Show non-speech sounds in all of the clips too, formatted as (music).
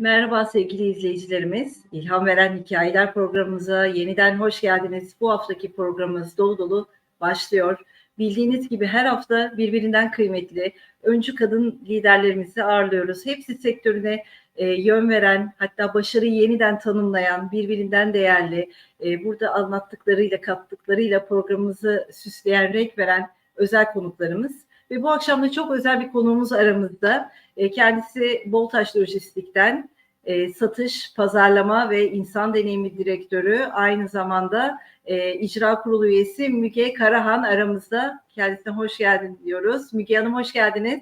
Merhaba sevgili izleyicilerimiz. İlham Veren Hikayeler programımıza yeniden hoş geldiniz. Bu haftaki programımız dolu dolu başlıyor. Bildiğiniz gibi her hafta birbirinden kıymetli öncü kadın liderlerimizi ağırlıyoruz. Hepsi sektörüne e, yön veren, hatta başarıyı yeniden tanımlayan, birbirinden değerli, e, burada anlattıklarıyla, kattıklarıyla programımızı süsleyen, renk veren özel konuklarımız. Ve bu akşam da çok özel bir konuğumuz aramızda. E, kendisi Boltaş Lojistik'ten e, satış, pazarlama ve insan deneyimi direktörü. Aynı zamanda e, icra kurulu üyesi Müge Karahan aramızda. Kendisine hoş geldin diyoruz. Müge Hanım hoş geldiniz.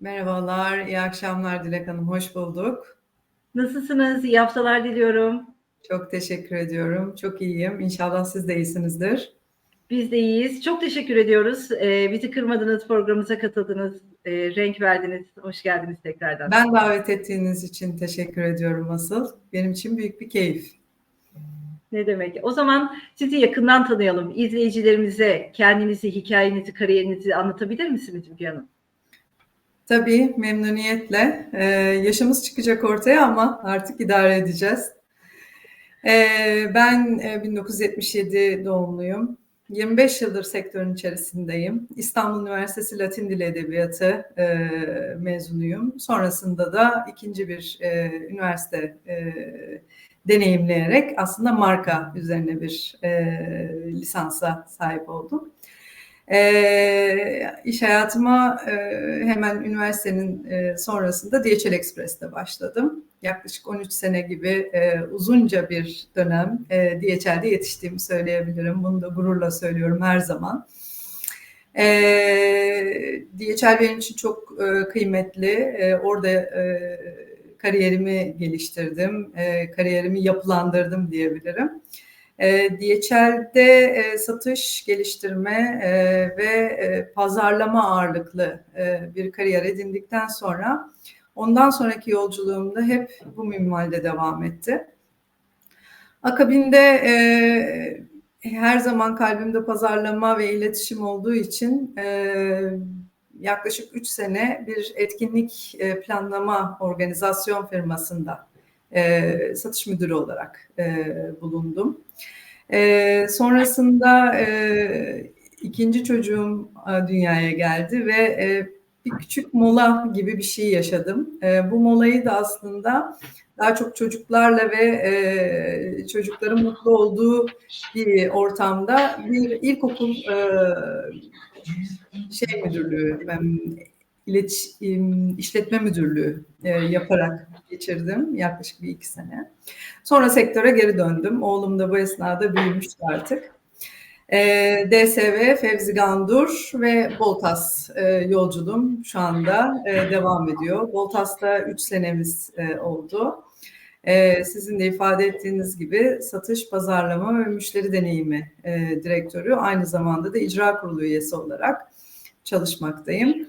Merhabalar, iyi akşamlar Dilek Hanım, hoş bulduk. Nasılsınız? İyi haftalar diliyorum. Çok teşekkür ediyorum, çok iyiyim. İnşallah siz de iyisinizdir. Biz de iyiyiz. Çok teşekkür ediyoruz. Ee, bizi kırmadınız, programımıza katıldınız, e, renk verdiniz. Hoş geldiniz tekrardan. Ben davet ettiğiniz için teşekkür ediyorum asıl. Benim için büyük bir keyif. Ne demek? O zaman sizi yakından tanıyalım. İzleyicilerimize kendinizi, hikayenizi, kariyerinizi anlatabilir misiniz Müge Hanım? Tabii memnuniyetle. Ee, yaşımız çıkacak ortaya ama artık idare edeceğiz. Ee, ben e, 1977 doğumluyum. 25 yıldır sektörün içerisindeyim. İstanbul Üniversitesi Latin Dili Edebiyatı e, mezunuyum. Sonrasında da ikinci bir e, üniversite e, deneyimleyerek aslında marka üzerine bir e, lisansa sahip oldum. E, iş hayatıma e, hemen üniversitenin e, sonrasında DHL Express'te başladım. Yaklaşık 13 sene gibi e, uzunca bir dönem e, DHL'de yetiştiğimi söyleyebilirim. Bunu da gururla söylüyorum her zaman. E, DHL benim için çok e, kıymetli. E, orada e, kariyerimi geliştirdim, e, kariyerimi yapılandırdım diyebilirim. E, DHL'de e, satış, geliştirme e, ve e, pazarlama ağırlıklı e, bir kariyer edindikten sonra ondan sonraki yolculuğumda hep bu minvalde devam etti. Akabinde e, her zaman kalbimde pazarlama ve iletişim olduğu için e, yaklaşık 3 sene bir etkinlik e, planlama organizasyon firmasında e, satış müdürü olarak e, bulundum. E, sonrasında e, ikinci çocuğum e, dünyaya geldi ve e, bir küçük mola gibi bir şey yaşadım. E, bu molayı da aslında daha çok çocuklarla ve e, çocukların mutlu olduğu bir ortamda bir ilkokul e, şey müdürlüğü, iletişim, işletme müdürlüğü e, yaparak geçirdim yaklaşık bir iki sene. Sonra sektöre geri döndüm. Oğlum da bu esnada büyümüştü artık. E, DSV, Fevzi Gandur ve Boltas e, yolculuğum şu anda e, devam ediyor. Boltas'ta 3 senemiz e, oldu. E, sizin de ifade ettiğiniz gibi satış, pazarlama ve müşteri deneyimi e, direktörü aynı zamanda da icra kurulu üyesi olarak çalışmaktayım.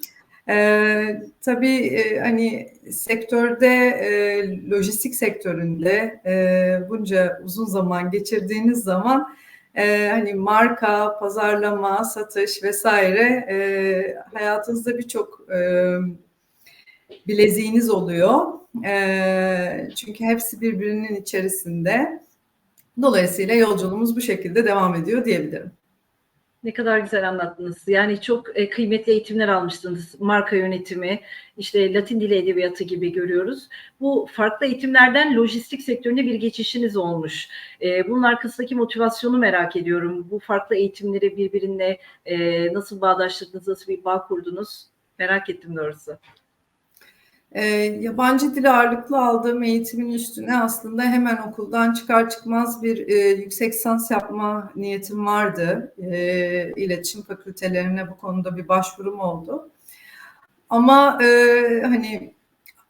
Ee, tabii e, hani sektörde, e, lojistik sektöründe e, bunca uzun zaman geçirdiğiniz zaman e, hani marka, pazarlama, satış vesaire e, hayatınızda birçok e, bileziğiniz oluyor. E, çünkü hepsi birbirinin içerisinde. Dolayısıyla yolculuğumuz bu şekilde devam ediyor diyebilirim. Ne kadar güzel anlattınız. Yani çok e, kıymetli eğitimler almıştınız. Marka yönetimi, işte Latin dili edebiyatı gibi görüyoruz. Bu farklı eğitimlerden lojistik sektörüne bir geçişiniz olmuş. E, bunun arkasındaki motivasyonu merak ediyorum. Bu farklı eğitimleri birbirine e, nasıl bağdaştırdınız, nasıl bir bağ kurdunuz? Merak ettim doğrusu. E, yabancı dil ağırlıklı aldığım eğitimin üstüne aslında hemen okuldan çıkar çıkmaz bir e, yüksek lisans yapma niyetim vardı. E, iletişim fakültelerine bu konuda bir başvurum oldu. Ama e, hani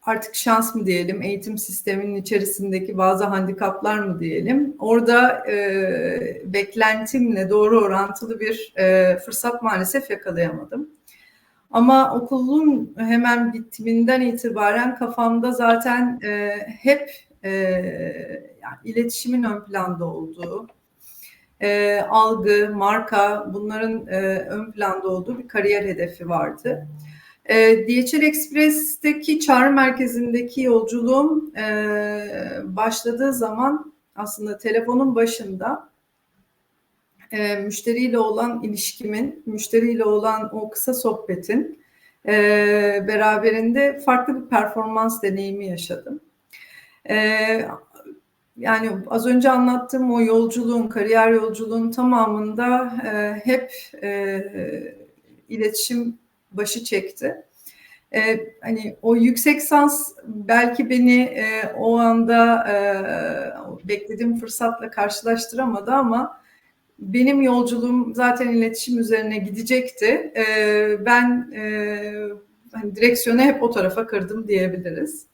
artık şans mı diyelim, eğitim sisteminin içerisindeki bazı handikaplar mı diyelim. Orada e, beklentimle doğru orantılı bir e, fırsat maalesef yakalayamadım. Ama okulun hemen bitiminden itibaren kafamda zaten e, hep e, yani iletişimin ön planda olduğu, e, algı, marka bunların e, ön planda olduğu bir kariyer hedefi vardı. E, DHL Express'teki çağrı merkezindeki yolculuğum e, başladığı zaman aslında telefonun başında e, müşteriyle olan ilişkimin, müşteriyle olan o kısa sohbetin e, beraberinde farklı bir performans deneyimi yaşadım. E, yani az önce anlattığım o yolculuğun, kariyer yolculuğun tamamında e, hep e, iletişim başı çekti. E, hani o yüksek sans belki beni e, o anda e, beklediğim fırsatla karşılaştıramadı ama benim yolculuğum zaten iletişim üzerine gidecekti. E, ben e, hani direksiyonu hep o tarafa kırdım diyebiliriz.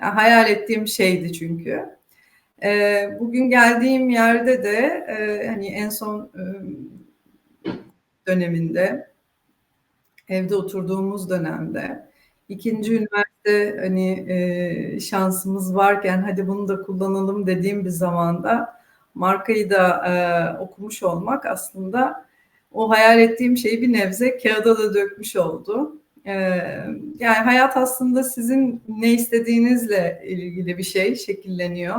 Yani hayal ettiğim şeydi çünkü. E, bugün geldiğim yerde de e, hani en son e, döneminde evde oturduğumuz dönemde ikinci üniversite hani e, şansımız varken hadi bunu da kullanalım dediğim bir zamanda markayı da e, okumuş olmak aslında o hayal ettiğim şeyi bir nebze kağıda da dökmüş oldu. E, yani hayat aslında sizin ne istediğinizle ilgili bir şey şekilleniyor.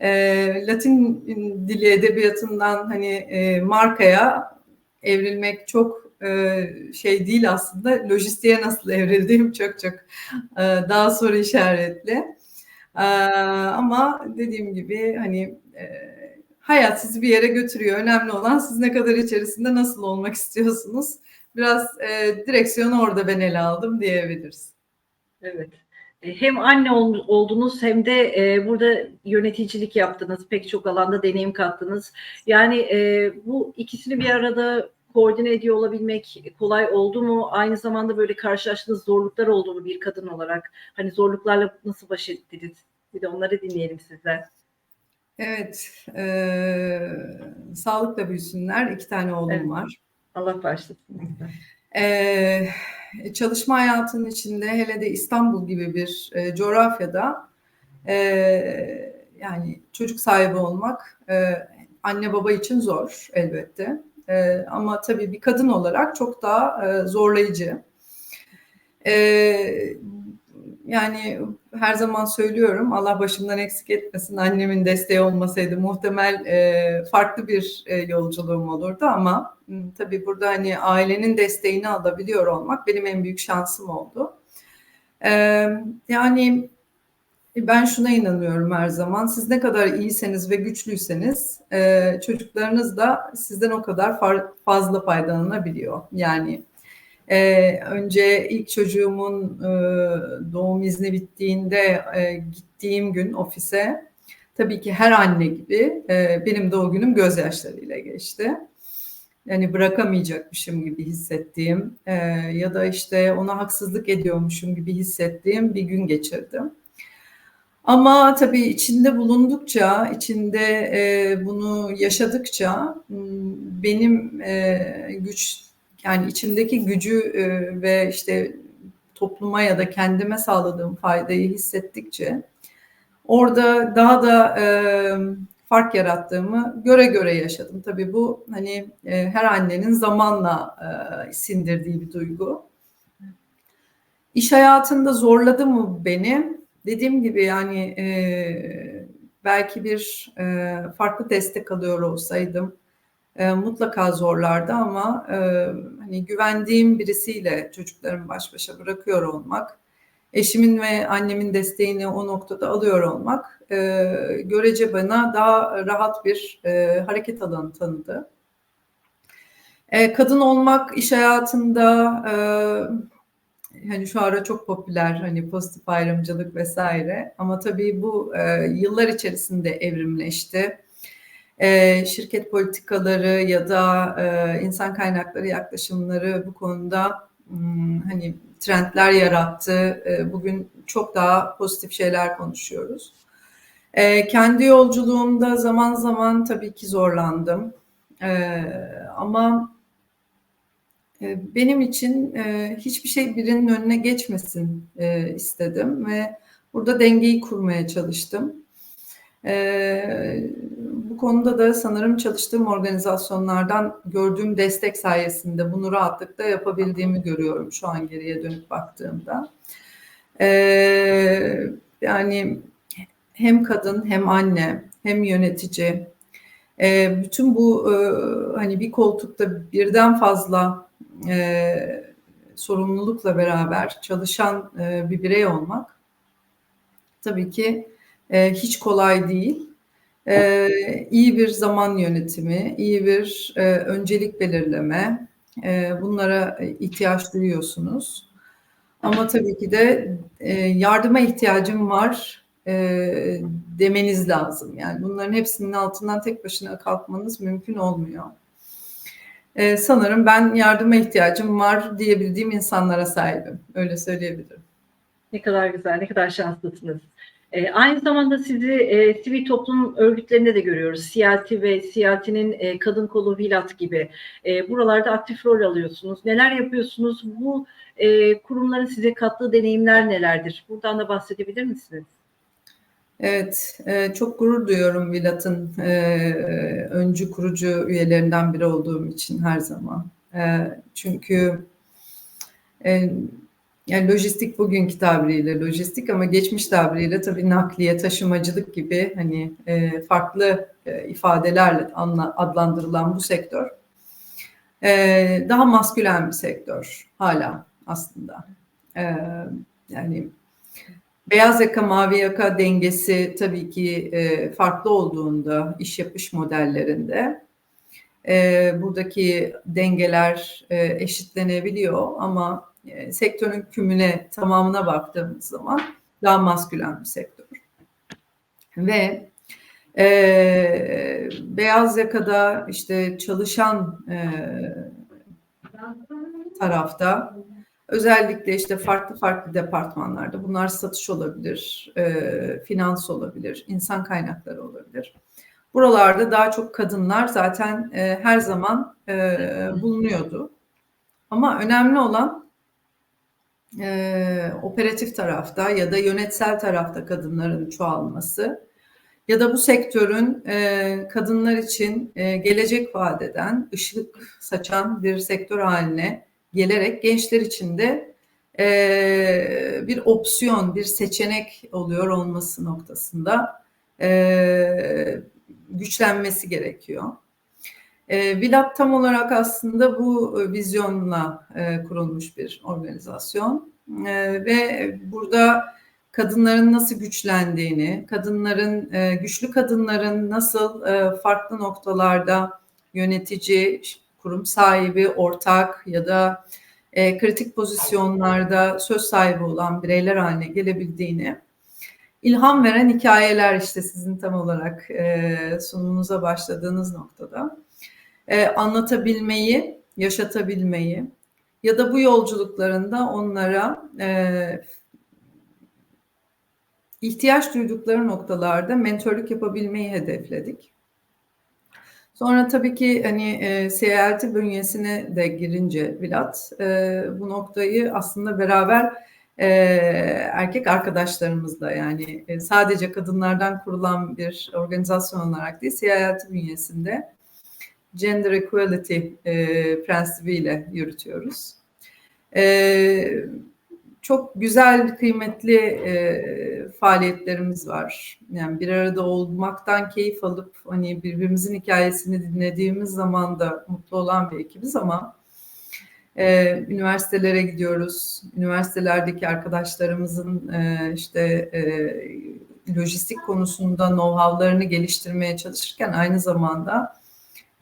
E, Latin dili edebiyatından hani e, markaya evrilmek çok e, şey değil aslında. Lojistiğe nasıl evrildiğim çok çok e, daha soru işaretli. E, ama dediğim gibi hani hayat sizi bir yere götürüyor. Önemli olan siz ne kadar içerisinde nasıl olmak istiyorsunuz. Biraz direksiyonu orada ben ele aldım diyebiliriz. Evet. Hem anne oldunuz hem de burada yöneticilik yaptınız. Pek çok alanda deneyim kattınız. Yani bu ikisini bir arada koordine ediyor olabilmek kolay oldu mu? Aynı zamanda böyle karşılaştığınız zorluklar oldu mu bir kadın olarak? Hani zorluklarla nasıl baş ettiniz? Bir de onları dinleyelim sizden. Evet, e, sağlıkla büyüsünler. İki tane oğlum evet. var. Allah başlasın. E, çalışma hayatının içinde hele de İstanbul gibi bir e, coğrafyada e, yani çocuk sahibi olmak e, anne baba için zor elbette. E, ama tabii bir kadın olarak çok daha e, zorlayıcı. E, yani her zaman söylüyorum Allah başımdan eksik etmesin annemin desteği olmasaydı muhtemel e, farklı bir e, yolculuğum olurdu ama tabii burada hani ailenin desteğini alabiliyor olmak benim en büyük şansım oldu. E, yani ben şuna inanıyorum her zaman. Siz ne kadar iyiyseniz ve güçlüyseniz e, çocuklarınız da sizden o kadar fazla faydalanabiliyor. Yani e, önce ilk çocuğumun e, doğum izni bittiğinde e, gittiğim gün ofise tabii ki her anne gibi e, benim de o günüm gözyaşlarıyla geçti. Yani bırakamayacakmışım gibi hissettiğim e, ya da işte ona haksızlık ediyormuşum gibi hissettiğim bir gün geçirdim. Ama tabii içinde bulundukça, içinde e, bunu yaşadıkça benim e, güç yani içimdeki gücü e, ve işte topluma ya da kendime sağladığım faydayı hissettikçe orada daha da e, fark yarattığımı göre göre yaşadım. Tabii bu hani e, her annenin zamanla e, sindirdiği bir duygu. İş hayatında zorladı mı beni? Dediğim gibi yani e, belki bir e, farklı destek alıyor olsaydım e, mutlaka zorlardı ama e, hani güvendiğim birisiyle çocuklarımı baş başa bırakıyor olmak, eşimin ve annemin desteğini o noktada alıyor olmak e, görece bana daha rahat bir e, hareket alanı tanıdı. E, kadın olmak iş hayatında e, hani şu ara çok popüler hani pozitif ayrımcılık vesaire ama tabii bu e, yıllar içerisinde evrimleşti. E, şirket politikaları ya da e, insan kaynakları yaklaşımları bu konuda hmm, hani trendler yarattı. E, bugün çok daha pozitif şeyler konuşuyoruz. E, kendi yolculuğumda zaman zaman tabii ki zorlandım. E, ama ee, benim için e, hiçbir şey birinin önüne geçmesin e, istedim ve burada dengeyi kurmaya çalıştım. E, bu konuda da sanırım çalıştığım organizasyonlardan gördüğüm destek sayesinde bunu rahatlıkla yapabildiğimi görüyorum şu an geriye dönüp baktığımda. E, yani hem kadın hem anne hem yönetici e, bütün bu e, hani bir koltukta birden fazla e, sorumlulukla beraber çalışan e, bir birey olmak tabii ki e, hiç kolay değil. E, iyi bir zaman yönetimi, iyi bir e, öncelik belirleme, e, bunlara ihtiyaç duyuyorsunuz. Ama tabii ki de e, yardıma ihtiyacım var e, demeniz lazım. Yani bunların hepsinin altından tek başına kalkmanız mümkün olmuyor. E, sanırım ben yardıma ihtiyacım var diyebildiğim insanlara sahibim. Öyle söyleyebilirim. Ne kadar güzel, ne kadar şanslısınız. E, aynı zamanda sizi e, sivil toplum örgütlerinde de görüyoruz. CLT ve CLT'nin e, kadın kolu Vilat gibi. E, buralarda aktif rol alıyorsunuz. Neler yapıyorsunuz? Bu e, kurumların size kattığı deneyimler nelerdir? Buradan da bahsedebilir misiniz? Evet, e, çok gurur duyuyorum Vilat'ın e, öncü kurucu üyelerinden biri olduğum için her zaman. E, çünkü e, yani lojistik bugünkü tabiriyle lojistik ama geçmiş tabiriyle tabii nakliye, taşımacılık gibi hani e, farklı e, ifadelerle anla, adlandırılan bu sektör e, daha maskülen bir sektör hala aslında. E, yani beyaz yaka mavi yaka dengesi tabii ki e, farklı olduğunda iş yapış modellerinde e, buradaki dengeler e, eşitlenebiliyor ama e, sektörün kümüne tamamına baktığımız zaman daha maskülen bir sektör. Ve e, beyaz yakada işte çalışan e, tarafta özellikle işte farklı farklı departmanlarda bunlar satış olabilir, e, finans olabilir, insan kaynakları olabilir. Buralarda daha çok kadınlar zaten e, her zaman e, bulunuyordu. Ama önemli olan e, operatif tarafta ya da yönetsel tarafta kadınların çoğalması ya da bu sektörün e, kadınlar için e, gelecek vadeden ışık saçan bir sektör haline gelerek gençler için de e, bir opsiyon, bir seçenek oluyor olması noktasında e, güçlenmesi gerekiyor. E, Vilat tam olarak aslında bu vizyonla e, kurulmuş bir organizasyon. E, ve burada kadınların nasıl güçlendiğini, kadınların e, güçlü kadınların nasıl e, farklı noktalarda yönetici, kurum sahibi, ortak ya da e, kritik pozisyonlarda söz sahibi olan bireyler haline gelebildiğini ilham veren hikayeler işte sizin tam olarak e, sunumunuza başladığınız noktada e, anlatabilmeyi, yaşatabilmeyi ya da bu yolculuklarında onlara e, ihtiyaç duydukları noktalarda mentörlük yapabilmeyi hedefledik. Sonra tabii ki hani e, CLT bünyesine de girince Vilat e, bu noktayı aslında beraber e, erkek arkadaşlarımızla yani e, sadece kadınlardan kurulan bir organizasyon olarak değil CLT bünyesinde gender equality e, prensibiyle yürütüyoruz. E, çok güzel, kıymetli e, faaliyetlerimiz var. Yani bir arada olmaktan keyif alıp hani birbirimizin hikayesini dinlediğimiz zaman da mutlu olan bir ekibiz ama e, üniversitelere gidiyoruz. Üniversitelerdeki arkadaşlarımızın e, işte e, lojistik konusunda know-how'larını geliştirmeye çalışırken aynı zamanda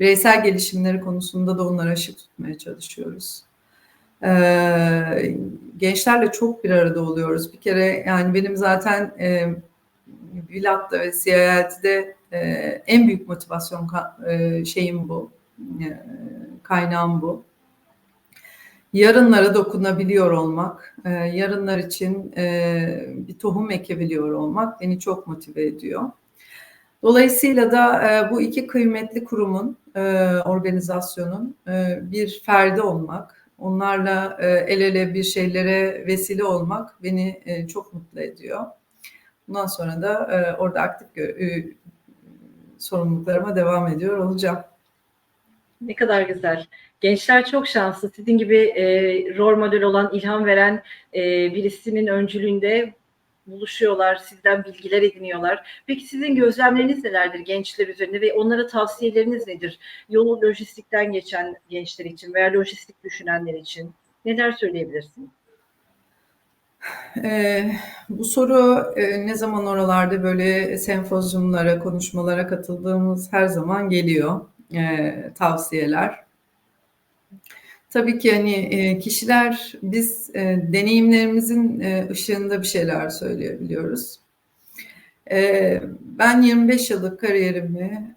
bireysel gelişimleri konusunda da onlara ışık tutmaya çalışıyoruz. Ee, gençlerle çok bir arada oluyoruz. Bir kere yani benim zaten e, Vilat'ta ve CILT'de e, en büyük motivasyon e, şeyim bu. E, kaynağım bu. Yarınlara dokunabiliyor olmak, e, yarınlar için e, bir tohum ekebiliyor olmak beni çok motive ediyor. Dolayısıyla da e, bu iki kıymetli kurumun, e, organizasyonun e, bir ferdi olmak, onlarla e, el ele bir şeylere vesile olmak beni e, çok mutlu ediyor. Bundan sonra da e, orada aktif e, sorumluluklarıma devam ediyor olacağım. Ne kadar güzel. Gençler çok şanslı. Sizin gibi e, rol model olan, ilham veren e, birisinin öncülüğünde buluşuyorlar, sizden bilgiler ediniyorlar. Peki sizin gözlemleriniz nelerdir gençler üzerinde ve onlara tavsiyeleriniz nedir? Yolu lojistikten geçen gençler için veya lojistik düşünenler için neler söyleyebilirsiniz? Ee, bu soru e, ne zaman oralarda böyle sempozyumlara, konuşmalara katıldığımız her zaman geliyor e, tavsiyeler. Tabii ki hani e, kişiler biz e, deneyimlerimizin e, ışığında bir şeyler söyleyebiliyoruz. Ben 25 yıllık kariyerimi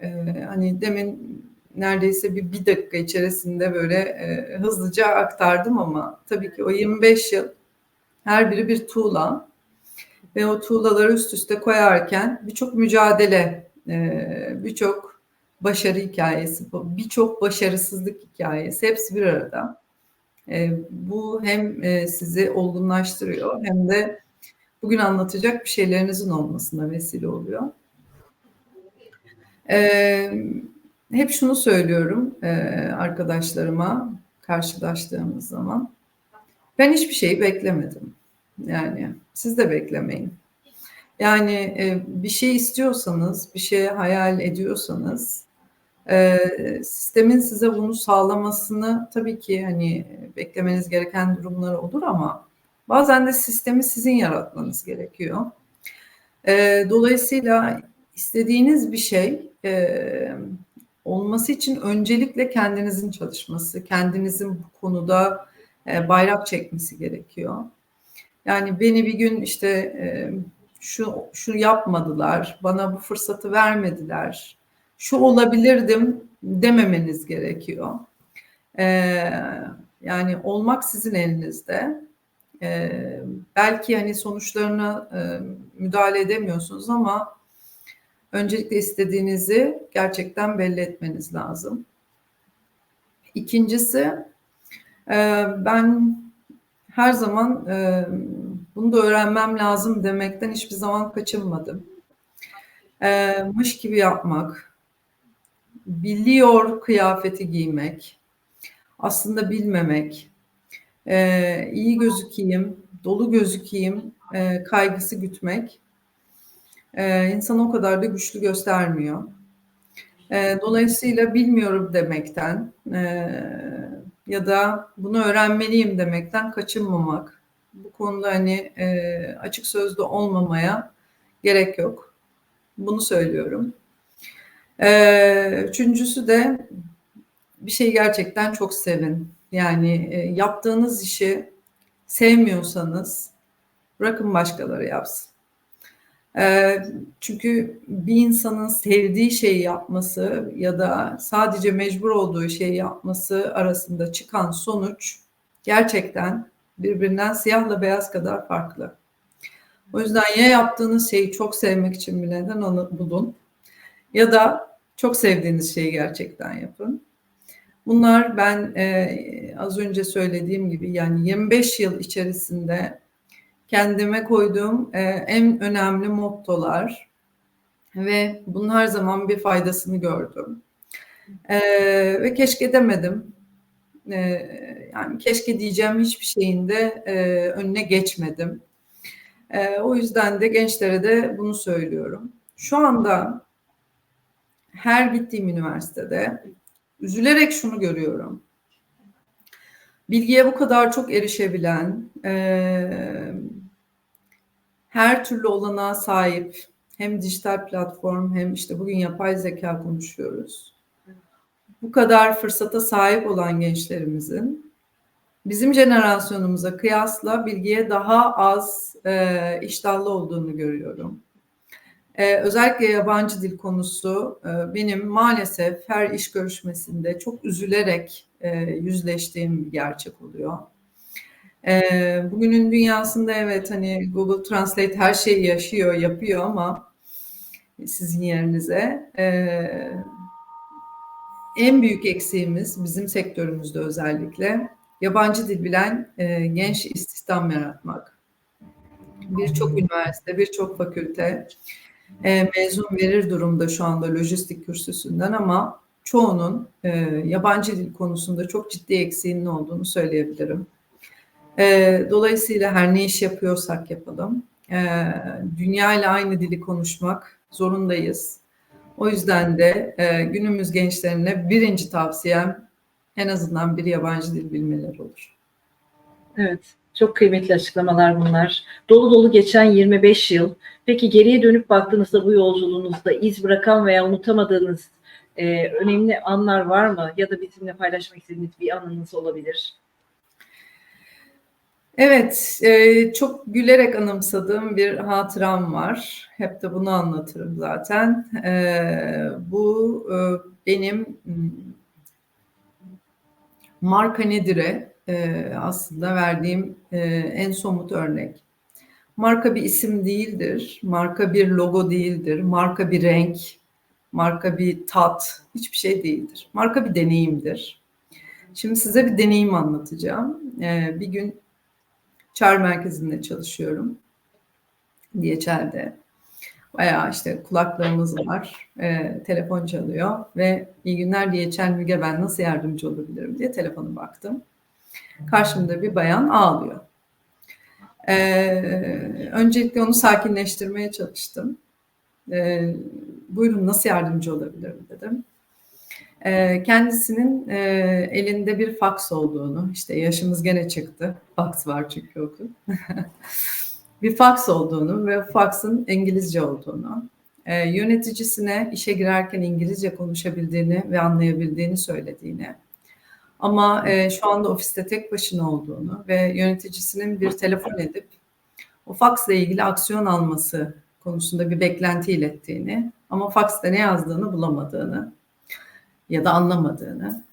hani demin neredeyse bir, bir dakika içerisinde böyle hızlıca aktardım ama tabii ki o 25 yıl her biri bir tuğla ve o tuğlaları üst üste koyarken birçok mücadele, birçok başarı hikayesi, birçok başarısızlık hikayesi hepsi bir arada. E, bu hem e, sizi olgunlaştırıyor hem de bugün anlatacak bir şeylerinizin olmasına vesile oluyor. Hep şunu söylüyorum arkadaşlarıma karşılaştığımız zaman. Ben hiçbir şeyi beklemedim. Yani siz de beklemeyin. Yani e, bir şey istiyorsanız, bir şey hayal ediyorsanız e, sistemin size bunu sağlamasını tabii ki hani beklemeniz gereken durumlar olur ama bazen de sistemi sizin yaratmanız gerekiyor. E, dolayısıyla istediğiniz bir şey e, olması için öncelikle kendinizin çalışması, kendinizin bu konuda e, bayrak çekmesi gerekiyor. Yani beni bir gün işte e, şu şu yapmadılar, bana bu fırsatı vermediler, şu olabilirdim dememeniz gerekiyor. E, yani olmak sizin elinizde. belki hani sonuçlarına müdahale edemiyorsunuz ama öncelikle istediğinizi gerçekten belli etmeniz lazım. İkincisi ee, ben her zaman e, bunu da öğrenmem lazım demekten hiçbir zaman kaçınmadım. Ee, mış gibi yapmak, biliyor kıyafeti giymek, aslında bilmemek, ee, iyi gözükeyim, dolu gözükeyim e, kaygısı gütmek insan o kadar da güçlü göstermiyor. Dolayısıyla bilmiyorum demekten e, ya da bunu öğrenmeliyim demekten kaçınmamak. Bu konuda hani e, açık sözlü olmamaya gerek yok. Bunu söylüyorum. E, üçüncüsü de bir şey gerçekten çok sevin. Yani e, yaptığınız işi sevmiyorsanız bırakın başkaları yapsın. Ee, çünkü bir insanın sevdiği şeyi yapması ya da sadece mecbur olduğu şeyi yapması arasında çıkan sonuç gerçekten birbirinden siyahla beyaz kadar farklı. O yüzden ya yaptığınız şeyi çok sevmek için bir neden bulun ya da çok sevdiğiniz şeyi gerçekten yapın. Bunlar ben e, az önce söylediğim gibi yani 25 yıl içerisinde kendime koyduğum e, en önemli mottolar ve bunun her zaman bir faydasını gördüm. E, ve keşke demedim. E, yani keşke diyeceğim hiçbir şeyin de e, önüne geçmedim. E, o yüzden de gençlere de bunu söylüyorum. Şu anda her gittiğim üniversitede üzülerek şunu görüyorum. Bilgiye bu kadar çok erişebilen, e, her türlü olanağa sahip hem dijital platform hem işte bugün yapay zeka konuşuyoruz. Bu kadar fırsata sahip olan gençlerimizin bizim jenerasyonumuza kıyasla bilgiye daha az e, iştahlı olduğunu görüyorum. E, özellikle yabancı dil konusu e, benim maalesef her iş görüşmesinde çok üzülerek e, yüzleştiğim bir gerçek oluyor. Ee, bugünün dünyasında evet hani Google Translate her şeyi yaşıyor, yapıyor ama sizin yerinize e, en büyük eksiğimiz bizim sektörümüzde özellikle yabancı dil bilen e, genç istihdam yaratmak. birçok üniversite, birçok fakülte e, mezun verir durumda şu anda lojistik kürsüsünden ama çoğunun e, yabancı dil konusunda çok ciddi eksiğinin olduğunu söyleyebilirim. E, dolayısıyla her ne iş yapıyorsak yapalım, e, dünya ile aynı dili konuşmak zorundayız. O yüzden de e, günümüz gençlerine birinci tavsiyem en azından bir yabancı dil bilmeleri olur. Evet, çok kıymetli açıklamalar bunlar. Dolu dolu geçen 25 yıl. Peki geriye dönüp baktığınızda bu yolculuğunuzda iz bırakan veya unutamadığınız e, önemli anlar var mı? Ya da bizimle paylaşmak istediğiniz bir anınız olabilir. Evet, e, çok gülerek anımsadığım bir hatıram var. Hep de bunu anlatırım zaten. E, bu e, benim marka nedir'e e, aslında verdiğim e, en somut örnek. Marka bir isim değildir, marka bir logo değildir, marka bir renk, marka bir tat, hiçbir şey değildir. Marka bir deneyimdir. Şimdi size bir deneyim anlatacağım. E, bir gün çağrı merkezinde çalışıyorum. DHL'de. Bayağı işte kulaklarımız var. E, telefon çalıyor ve iyi günler DHL Müge ben nasıl yardımcı olabilirim diye telefona baktım. Karşımda bir bayan ağlıyor. E, öncelikle onu sakinleştirmeye çalıştım. E, buyurun nasıl yardımcı olabilirim dedim. E, kendisinin e, elinde bir faks olduğunu, işte yaşımız gene çıktı, faks var çünkü okul. (laughs) bir faks olduğunu ve faksın İngilizce olduğunu, e, yöneticisine işe girerken İngilizce konuşabildiğini ve anlayabildiğini söylediğini, ama e, şu anda ofiste tek başına olduğunu ve yöneticisinin bir telefon edip o faksla ilgili aksiyon alması konusunda bir beklenti ilettiğini ama faksta ne yazdığını bulamadığını ya da anlamadığını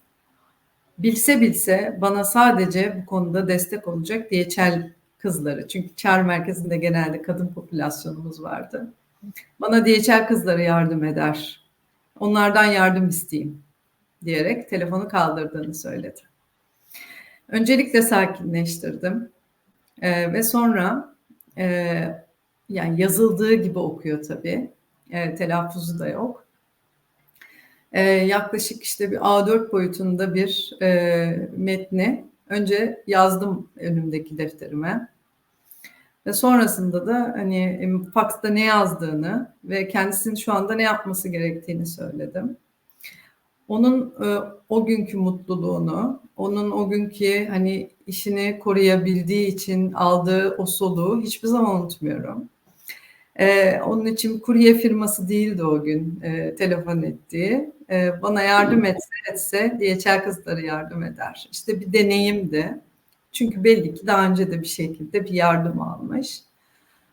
bilse bilse bana sadece bu konuda destek olacak DHL kızları çünkü çağrı merkezinde genelde kadın popülasyonumuz vardı. Bana DHL kızları yardım eder. Onlardan yardım isteyeyim diyerek telefonu kaldırdığını söyledi. Öncelikle sakinleştirdim ee, ve sonra e, yani yazıldığı gibi okuyor tabii. E, telaffuzu da yok. E, yaklaşık işte bir A4 boyutunda bir e, metni önce yazdım önümdeki defterime. Ve sonrasında da hani faxta ne yazdığını ve kendisinin şu anda ne yapması gerektiğini söyledim. Onun e, o günkü mutluluğunu, onun o günkü hani işini koruyabildiği için aldığı o soluğu hiçbir zaman unutmuyorum. Ee, onun için kurye firması değildi o gün e, telefon ettiği. E, bana yardım etse etse DHL kızları yardım eder. İşte bir deneyimdi. Çünkü belli ki daha önce de bir şekilde bir yardım almış.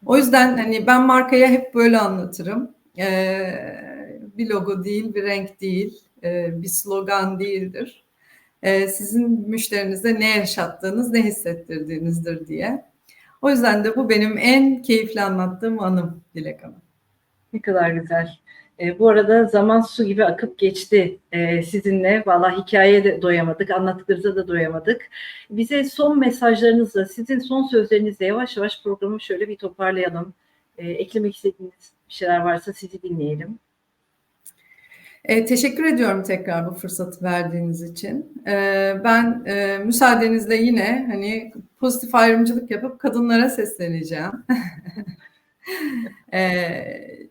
O yüzden hani ben markaya hep böyle anlatırım. E, bir logo değil, bir renk değil, bir slogan değildir. E, sizin müşterinize ne yaşattığınız, ne hissettirdiğinizdir diye. O yüzden de bu benim en keyifli anlattığım anım Dilek Hanım. Ne kadar güzel. E, bu arada zaman su gibi akıp geçti e, sizinle. Valla hikayeye de doyamadık, anlattıklarınıza da doyamadık. Bize son mesajlarınızla, sizin son sözlerinizle yavaş yavaş programı şöyle bir toparlayalım. E, eklemek istediğiniz bir şeyler varsa sizi dinleyelim. E, teşekkür ediyorum tekrar bu fırsatı verdiğiniz için. E, ben e, müsaadenizle yine hani pozitif ayrımcılık yapıp kadınlara sesleneceğim. (laughs) e,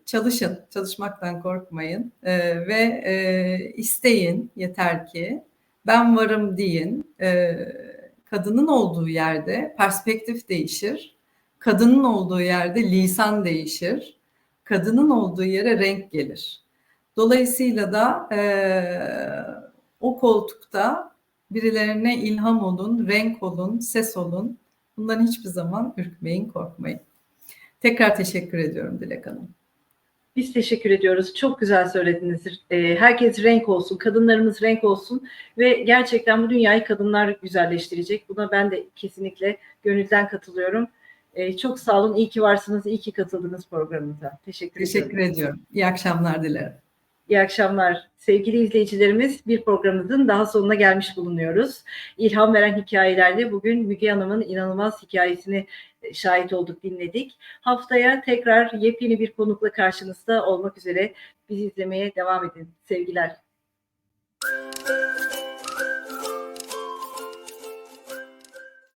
çalışın, çalışmaktan korkmayın e, ve e, isteyin yeter ki. Ben varım deyin. E, kadının olduğu yerde perspektif değişir. Kadının olduğu yerde lisan değişir. Kadının olduğu yere renk gelir. Dolayısıyla da e, o koltukta birilerine ilham olun, renk olun, ses olun. Bundan hiçbir zaman ürkmeyin, korkmayın. Tekrar teşekkür ediyorum Dilek Hanım. Biz teşekkür ediyoruz. Çok güzel söylediniz. Herkes renk olsun, kadınlarımız renk olsun ve gerçekten bu dünyayı kadınlar güzelleştirecek. Buna ben de kesinlikle gönülden katılıyorum. Çok sağ olun. İyi ki varsınız. İyi ki katıldınız programımıza. Teşekkür, teşekkür ediyorum. İyi akşamlar dilerim. İyi akşamlar sevgili izleyicilerimiz. Bir programımızın daha sonuna gelmiş bulunuyoruz. İlham veren hikayelerde bugün Müge Hanım'ın inanılmaz hikayesini e, şahit olduk, dinledik. Haftaya tekrar yepyeni bir konukla karşınızda olmak üzere bizi izlemeye devam edin. Sevgiler.